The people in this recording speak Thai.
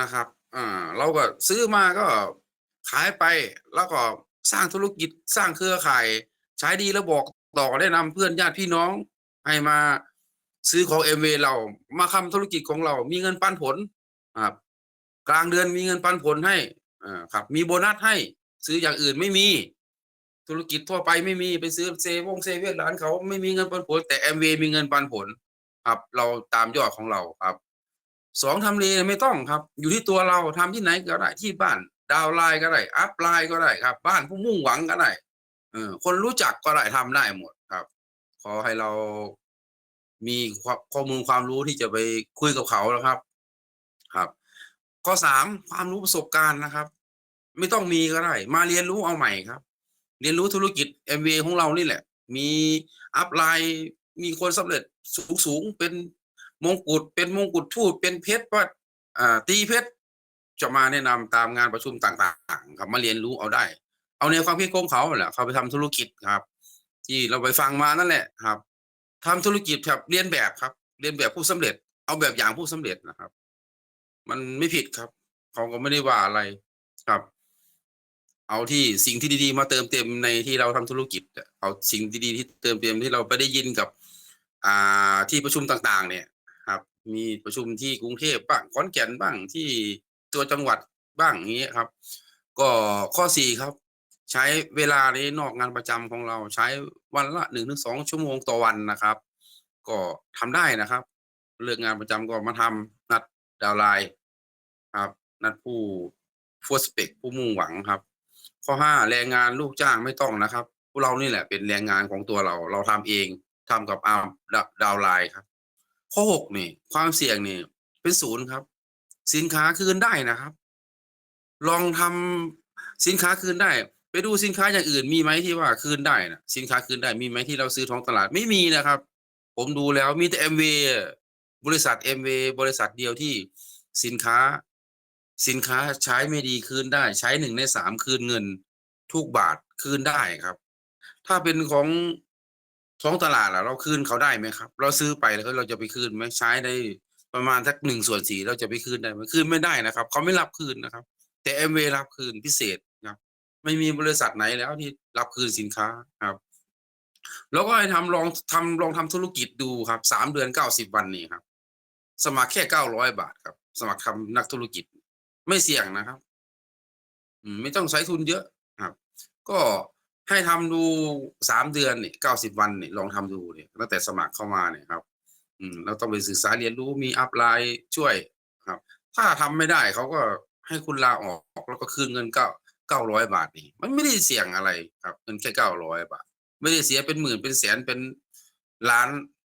นะครับ อ่า เราก็ซื้อมาก็ขายไป แล้วก็สร้างธุรกิจสร้างเครือข่าย ใช้ดีแล้วบอกต่อได้นำเพื่อนญาติพี่น้อง ให้มาซื้อของเอ็มเวเรามาทำธุรกิจของเรา มีเงินปันผลครับกลางเดือนมีเงินปันผลให้อ่าครับ มีโบนัสให้ซื้ออย่างอื่นไม่มี ธุรกิจทั่วไปไม่มีไปซื้อเซเวงเซเว่นร้านเขาไม่มีเงินปันผล แต่เอ็มวมีเงินปันผล ครับ เราตามยอดของเราครับ สองทำเลไม่ต้องครับ อยู่ที่ตัวเราทำที่ไหนก็ได้ที่บ้านดาวไลน์ก็ได้อัพไลน์ก็ได้ครับ บ้านผู้มุ่งหวังก็ได้เออคนรู้จักก็ได้ทำได้หมดครับ ขอให้เรามีข้อมูลความรู้ที่จะไปคุยกับเขาแล้วครับ ครับ ข้อสามความรู้ประสบการณ์นะครับ ไม่ต้องมีก็ได้ มาเรียนรู้เอาใหม่ครับ เรียนรู้ธุรกิจ MBA ของเรานี่แหละ มีอัพไลน์มีคนสำเร็จสูงสูงเป็น มงกุฎเป็นมงกุฎทูตเป็นเพชรว่าอ่าตีเพชรจะมาแนะนำตามงานประชุมต่างๆ ครับมาเรียนรู้เอาได้ เอาแนความคิดของเขาแหละเขาไปทำธุรกิจครับ ที่เราไปฟังมานั่นแหละครับทำธุรกิจครับเรียนแบบครับ เรียนแบบผู้สำเร็จ เอาแบบอย่างผู้สำเร็จนะครับ มันไม่ผิดครับเขาก็ไม่ได้ว่าอะไรครับ เอาที่สิ่งที่ดีๆ มาเติมเต็มในที่เราทำธุรกิจเอาสิ่งดีๆที่เติมเต็มที่เราไปได้ยินกับ อ่าที่ประชุมต่าง ๆ เนี่ย มีประชุมที่กรุงเทพบ้างขอนแก่นบ้างที่ตัวจังหวัดบ้างอย่างเงี้ยครับ ก็ข้อสี่ครับ ใช้เวลาในนอกงานประจำของเราใช้วันละหนึ่งถึงสองชั่วโมงต่อวันนะครับ ก็ทำได้นะครับ เลิกงานประจำก็มาทำนัดดาวไลน์ครับ นัดผู้ฟูสเปกผู้มุ่งหวังครับ ข้อห้าแรงงานลูกจ้างไม่ต้องนะครับพวกเรานี่แหละเป็นแรงงานของตัวเรา เราทำเองทำกับอาร์มดาวไลน์ครับ ข้อหกนี่ความเสี่ยงนี่เป็นศูนย์ครับ สินค้าคืนได้นะครับ ลองทำสินค้าคืนได้ ไปดูสินค้าอย่างอื่นมีไหมที่ว่าคืนได้นะสินค้าคืนได้มีไหมที่เราซื้อท้องตลาดไม่มีนะครับ ผมดูแล้วมีแต่เอ็มวบริษัทเอ็มวบริษัทเดียวที่สินค้า สินค้าใช้ไม่ดีคืนได้ ใช้หนึ่งในสามคืนเงิน ทุกบาทคืนได้ครับ ถ้าเป็นของ ท้องตลาดล่ะเราคืนเขาได้ไหมครับ เราซื้อไปแล้วเราจะไปคืนไหมใช้ได้ประมาณสักหนึ่งส่วนสี่เราจะไปคืนได้ไหมคืนไม่ได้นะครับเขาไม่รับคืนนะครับ แต่เอ็มวรับคืนพิเศษครับ ไม่มีบริษัทไหนแล้วที่รับคืนสินค้าครับแล้วก็ให้ทำลองทำลองทำธุรกิจดูครับสามเดือนเก้าสิบวันนี้ครับ สมัครแค่เก้าร้อยบาทครับ สมัครทำนักธุรกิจ ไม่เสี่ยงนะครับอืไม่ต้องใช้ทุนเยอะครับ ก็ ให้ทำดูสามเดือนเนี่ยเก้าสิบวันเนี่ยลองทำดูเนี่ยตั้งแต่สมัครเข้ามาเนี่ยครับ อืมเราต้องไปศึกษาเรียนรู้มีอัพไลน์ช่วยครับ ถ้าทำไม่ได้เขาก็ให้คุณลาออกแล้วก็คืนเงินเก้าเก้าร้อยบาทนี่มันไม่ได้เสี่ยงอะไรครับเงินแค่เก้าร้อยบาท ไม่ได้เสียเป็นหมื่นเป็นแสนเป็นล้าน